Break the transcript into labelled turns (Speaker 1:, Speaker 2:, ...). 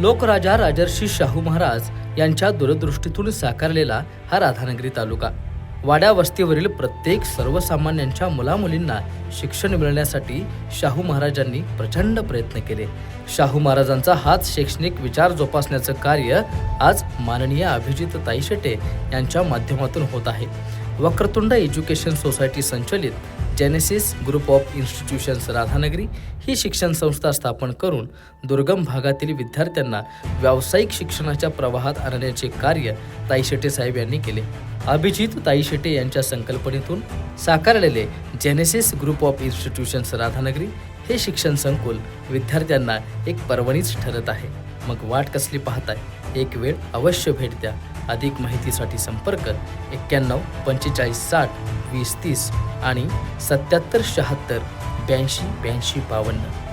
Speaker 1: लोकराजा राजर्षी शाहू महाराज यांच्या दूरदृष्टीतून साकारलेला हा राधानगरी तालुका. वाड्या वस्तीवरील प्रत्येक सर्वसामान्यांच्या मुलामुलींना शिक्षण मिळण्यासाठी शाहू महाराजांनी प्रचंड प्रयत्न केले. शाहू महाराजांचा हाच शैक्षणिक विचार जोपासण्याचं कार्य आज माननीय अभिजित ताई शेटे यांच्या माध्यमातून होत आहे. वक्रतुंड एज्युकेशन सोसायटी संचलित Genesis group of institutions Radhanagari ही शिक्षण संस्था स्थापन करून दुर्गम भागातील विद्यार्थ्यांना व्यावसायिक शिक्षणाच्या प्रवाहात आणण्याचे कार्य ताई शेटे साहेब यांनी केले. अभिजित ताई शेटे यांच्या संकल्पनेतून साकारलेले Genesis group of institutions Radhanagari हे शिक्षण संकुल विद्यार्थ्यांना एक पर्वणीच ठरत आहे. मग वाट कसली पाहताय? एक वेळ अवश्य भेट द्या. अधिक माहितीसाठी संपर्क एक्क्याण्णव पंचेचाळीस साठ वीस तीस आणि सत्याहत्तर शहात्तर ब्याऐंशी ब्याऐंशी बावन्न.